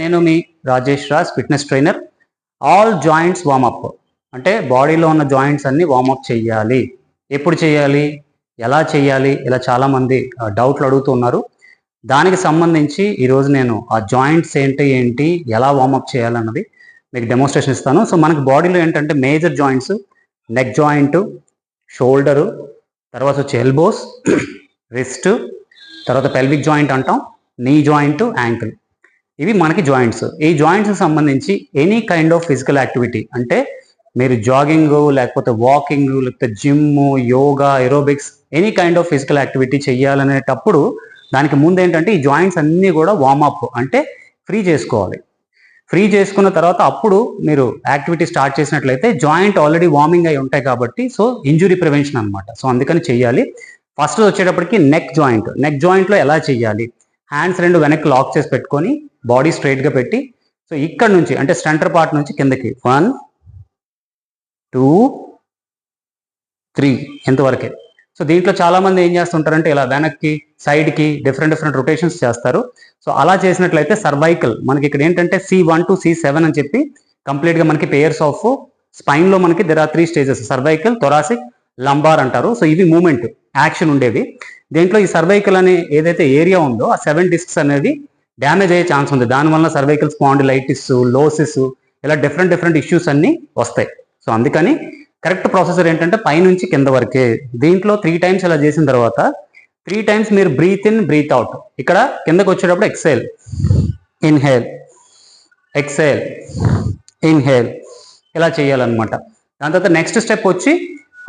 నేను మీ Rajesh Raj fitness trainer all joints warmup అంటే బాడీలో ఉన్న జాయింట్స్ అన్ని వార్మప్ చేయాలి. ఎప్పుడు చేయాలి? ఎలా చేయాలి? ఇలా చాలామంది డౌట్లు అడుగుతున్నారు దానికి సంబంధించి ఈరోజు నేను ఆ జాయింట్స్ ఏంటి ఏంటి ఎలా వామప్ చేయాలన్నది మీకు డెమోన్స్ట్రేషన్ ఇస్తాను. సో మనకి బాడీలో ఏంటంటే major joints neck joint shoulder తర్వాత వచ్చి ఎల్బోస్ రిస్ట్ తర్వాత పెల్విక్ జాయింట్ అంటాం నీ జాయింట్ యాంకిల్ ఇవి మనకి జాయింట్స్ ఈ జాయింట్స్ సంబంధించి any kind of physical activity అంటే మీరు జాగింగ్ లేకపోతే వాకింగ్ లేకపోతే gym yoga aerobics any kind of physical activity చేయాలనేటప్పుడు దానికి ముందు ఏంటంటే ఈ జాయింట్స్ అన్నీ కూడా వార్మప్ అంటే ఫ్రీ చేసుకోవాలి. ఫ్రీ చేసుకున్న తర్వాత అప్పుడు మీరు యాక్టివిటీ స్టార్ట్ చేసినట్లయితే జాయింట్ ఆల్రెడీ వార్మింగ్ అయి ఉంటాయి కాబట్టి సో ఇంజురీ ప్రివెన్షన్ అనమాట సో అందుకని చేయాలి ఫస్ట్ వచ్చేటప్పటికి నెక్ జాయింట్ నెక్ జాయింట్లో ఎలా చేయాలి హ్యాండ్స్ రెండు వెనక్కి లాక్ చేసి పెట్టుకొని బాడీ స్ట్రైట్గా పెట్టి సో ఇక్కడ నుంచి అంటే సెంటర్ పార్ట్ నుంచి కిందకి వన్ టూ త్రీ ఎంతవరకే సో దీంట్లో చాలామంది ఏం చేస్తుంటారంటే ఇలా వెనక్కి సైడ్కి డిఫరెంట్ డిఫరెంట్ రొటేషన్స్ చేస్తారు. సో అలా చేసినట్లయితే సర్వైకల్ మనకి ఇక్కడ ఏంటంటే C one to C seven అని చెప్పి కంప్లీట్గా మనకి పేయర్స్ ఆఫ్ స్పైన్లో మనకి there are three stages cervical thoracic lumbar అంటారు. సో ఇవి మూమెంట్ యాక్షన్ ఉండేవి. దీంట్లో ఈ సర్వైకల్ అనే ఏదైతే ఏరియా ఉందో ఆ సెవెన్ డిస్క్స్ అనేది డ్యామేజ్ అయ్యే ఛాన్స్ ఉంది. దానివల్ల సర్వైకల్ స్పాండిలైటిస్ లోసిస్ ఇలా డిఫరెంట్ డిఫరెంట్ ఇష్యూస్ అన్ని వస్తాయి. సో అందుకని కరెక్ట్ ప్రాసెసర్ ఏంటంటే పైనుంచి కింద వరకే. దీంట్లో త్రీ టైమ్స్ ఇలా చేసిన తర్వాత త్రీ టైమ్స్ మీరు బ్రీత్ ఇన్ బ్రీత్ అవుట్ ఇక్కడ కిందకు వచ్చేటప్పుడు ఎక్సైల్ ఇన్హేల్ ఎక్సైల్ ఇన్హేల్ ఇలా చేయాలన్నమాట. దాని తర్వాత నెక్స్ట్ స్టెప్ వచ్చి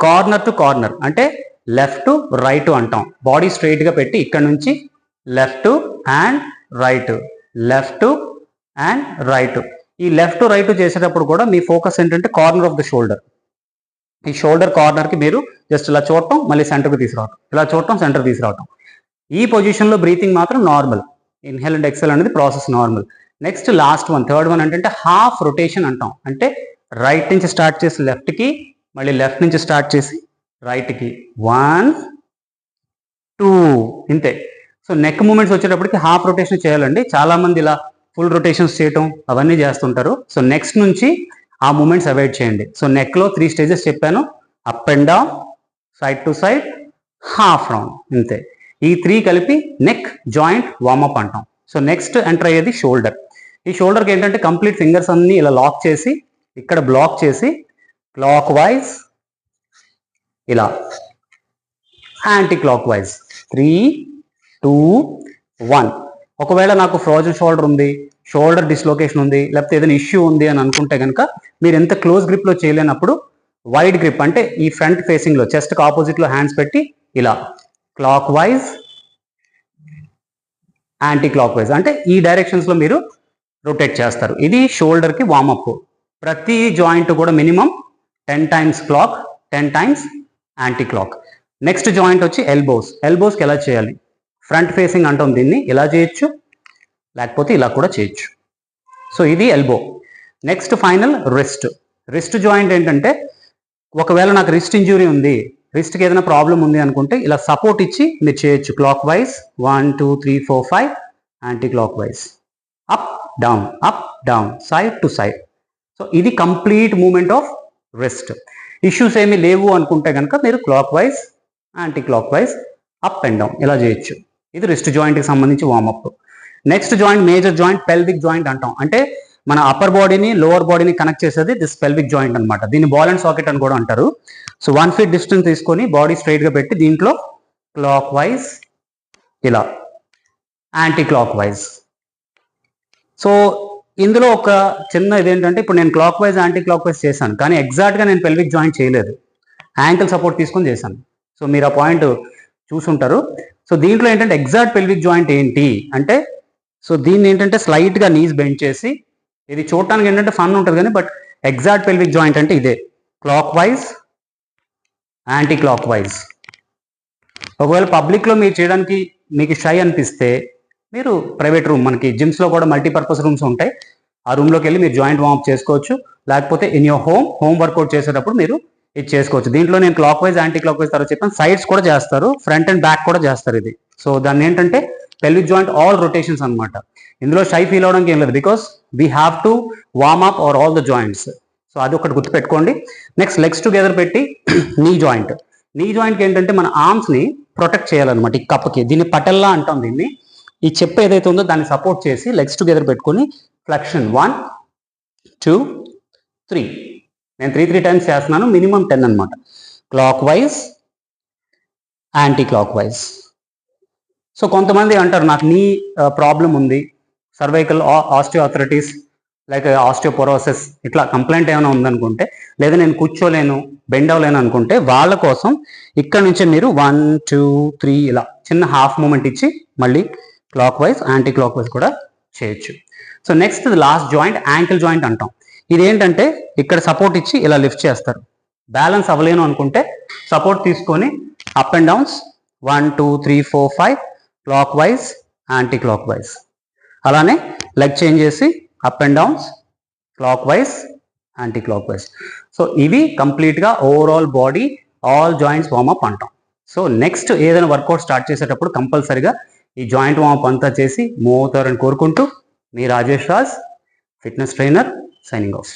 కార్నర్ టు కార్నర్ అంటే లెఫ్ట్ రైట్ అంటాం. బాడీ స్ట్రైట్గా పెట్టి ఇక్కడ నుంచి left and right left and right. ఈ లెఫ్ట్ రైట్ చేసేటప్పుడు కూడా మీ ఫోకస్ ఏంటంటే కార్నర్ ఆఫ్ ద షోల్డర్. ఈ షోల్డర్ కార్నర్కి మీరు జస్ట్ ఇలా చూడటం మళ్ళీ సెంటర్కి తీసుకురావటం. ఇలా చూడటం సెంటర్ తీసుకురావటం. ఈ పొజిషన్లో బ్రీతింగ్ మాత్రం నార్మల్. ఇన్హెల్ అండ్ ఎక్సెల్ అనేది process normal. Next last one third one అంటే హాఫ్ రొటేషన్ అంటాం. అంటే రైట్ నుంచి స్టార్ట్ చేసి లెఫ్ట్కి మళ్ళీ లెఫ్ట్ నుంచి స్టార్ట్ చేసి రైట్కి. వన్ టూ ఇంతే. సో నెక్ మూమెంట్స్ వచ్చేటప్పటికి హాఫ్ రొటేషన్ చేయాలండి. చాలా మంది ఇలా ఫుల్ రొటేషన్స్ చేయటం అవన్నీ చేస్తుంటారు. సో నెక్స్ట్ నుంచి ఆ మూమెంట్స్ అవాయిడ్ చేయండి. సో నెక్లో త్రీ స్టేజెస్ చెప్పాను. Up and down side to side half round ఇంతే. ఈ త్రీ కలిపి నెక్ జాయింట్ వార్మప్ అంటాం. సో నెక్స్ట్ ఎంటర్ అయ్యేది షోల్డర్ ఈ షోల్డర్కి ఏంటంటే కంప్లీట్ ఫింగర్స్ అన్ని ఇలా లాక్ చేసి ఇక్కడ బ్లాక్ చేసి క్లాక్ వైజ్ ఇలా anticlockwise three two one. ఒకవేళ నాకు ఫ్రోజన్ షోల్డర్ ఉంది షోల్డర్ డిస్లొకేషన్ ఉంది లేకపోతే ఏదైనా ఇష్యూ ఉంది అని అనుకుంటే కనుక మీరు ఎంత క్లోజ్ గ్రిప్లో చేయలేనప్పుడు వైడ్ గ్రిప్ అంటే ఈ ఫ్రంట్ ఫేసింగ్లో చెస్ట్కి ఆపోజిట్లో హ్యాండ్స్ పెట్టి ఇలా clockwise anticlockwise అంటే ఈ డైరెక్షన్స్లో మీరు రొటేట్ చేస్తారు. ఇది షోల్డర్కి వార్మప్ ప్రతి జాయింట్ కూడా minimum ten times clock ten times anti clock next joint వచ్చి ఎల్బోస్ ఎల్బోస్కి ఎలా చేయాలి? ఫ్రంట్ ఫేసింగ్ అంటాం దీన్ని. ఇలా చేయొచ్చు లేకపోతే ఇలా కూడా చేయొచ్చు. సో ఇది elbow next final wrist wrist joint ఏంటంటే ఒకవేళ నాకు రిస్ట్ ఇంజురీ ఉంది రిస్ట్కి ఏదైనా ప్రాబ్లం ఉంది అనుకుంటే ఇలా సపోర్ట్ ఇచ్చి మీరు చేయొచ్చు. Clockwise one two three four five anticlockwise up down up down side to side so ఇది complete moment of wrist issues ఏమీ లేవు అనుకుంటే కనుక మీరు clockwise anticlockwise up and down ఇలా చేయొచ్చు. ఇది రిస్ట్ జాయింట్కి సంబంధించి warmup next joint major joint pelvic joint అంటాం. అంటే మన అప్పర్ బాడీని లోవర్ బాడీని కనెక్ట్ చేసేది దిస్ పెల్విక్ జాయింట్ అనమాట దీన్ని బాల్ అండ్ సాకెట్ అని కూడా అంటారు. సో వన్ ఫీట్ డిస్టెన్స్ తీసుకొని బాడీ స్ట్రైట్గా పెట్టి దీంట్లో క్లాక్ వైజ్ ఇలా యాంటీ క్లాక్ వైజ్ సో ఇందులో ఒక చిన్న ఇదేంటంటే ఇప్పుడు నేను clockwise anticlockwise చేశాను. కానీ ఎగ్జాక్ట్గా నేను పెల్విక్ జాయింట్ చేయలేదు. యాంకిల్ సపోర్ట్ తీసుకొని చేశాను. సో మీరు ఆ పాయింట్ చూసుంటారు. సో దీంట్లో ఏంటంటే ఎగ్జాక్ట్ పెల్విక్ జాయింట్ ఏంటి అంటే సో దీన్ని ఏంటంటే స్లైట్గా నీస్ బెండ్ చేసి ఇది చూడటానికి ఏంటంటే ఫన్ ఉంటుంది కానీ బట్ ఎగ్జాక్ట్ పెల్విక్ జాయింట్ అంటే ఇదే. Clockwise anticlockwise ఒకవేళ పబ్లిక్లో మీరు చేయడానికి మీకు షై అనిపిస్తే మీరు ప్రైవేట్ రూమ్ మనకి జిమ్స్లో కూడా మల్టీపర్పస్ రూమ్స్ ఉంటాయి. ఆ రూమ్లోకి వెళ్ళి మీరు జాయింట్ వామప్ చేసుకోవచ్చు. లేకపోతే in your home home workout చేసేటప్పుడు మీరు ఇది చేసుకోవచ్చు. దీంట్లో నేను clockwise anticlockwise తర్వాత చెప్పాను. సైడ్స్ కూడా చేస్తారు. ఫ్రంట్ అండ్ బ్యాక్ కూడా చేస్తారు ఇది. సో దాన్ని ఏంటంటే పెల్విక్ జాయింట్ ఆల్ రొటేషన్స్ అనమాట ఇందులో షై ఫీల్ అవడానికి ఏం లేదు because we have to warm up our all the joints so అది ఒకటి గుర్తుపెట్టుకోండి. నెక్స్ట్ లెగ్స్ టుగెదర్ పెట్టి నీ జాయింట్ నీ జాయింట్కి ఏంటంటే మన ఆర్మ్స్ని ప్రొటెక్ట్ చేయాలన్నమాట. ఈ కప్పకి దీన్ని పటెల్లా అంటాం దీన్ని. ఈ చెప్పు ఏదైతే ఉందో దాన్ని సపోర్ట్ చేసి లెగ్స్ టుగెదర్ పెట్టుకొని ఫ్లెక్షన్ వన్ టూ త్రీ నేను త్రీ త్రీ టైమ్స్ చేస్తున్నాను మినిమం టెన్ అనమాట clockwise anticlockwise so కొంతమంది అంటారు నాకు నీ ప్రాబ్లం ఉంది. సర్వైకల్ అథారిటీస్ లైక్ ఆస్టియోపోరోసిస్ ఇట్లా కంప్లైంట్ ఏమైనా ఉందనుకుంటే లేదా నేను కూర్చోలేను బెండ్ అవ్వలేను అనుకుంటే వాళ్ళ కోసం ఇక్కడ నుంచే మీరు వన్ టూ త్రీ ఇలా చిన్న హాఫ్ మూమెంట్ ఇచ్చి మళ్ళీ clockwise anticlockwise కూడా చేయొచ్చు. So next last joint ankle joint అంటాం. ఇది ఏంటంటే ఇక్కడ సపోర్ట్ ఇచ్చి ఇలా లిఫ్ట్ చేస్తారు. బ్యాలెన్స్ అవ్వలేను అనుకుంటే సపోర్ట్ తీసుకొని up and downs one two three four five clockwise anticlockwise అలానే లెగ్ చేంజ్ చేసి up and downs clockwise anticlockwise so ఇవి కంప్లీట్గా overall body all joints warmup అంటాం. సో నెక్స్ట్ ఏదైనా వర్కౌట్ స్టార్ట్ చేసేటప్పుడు కంపల్సరిగా ఈ జాయింట్ వామప్ అంతా చేసి మూవ్ అవుతారని కోరుకుంటూ మీ Rajesh Raj fitness trainer signing off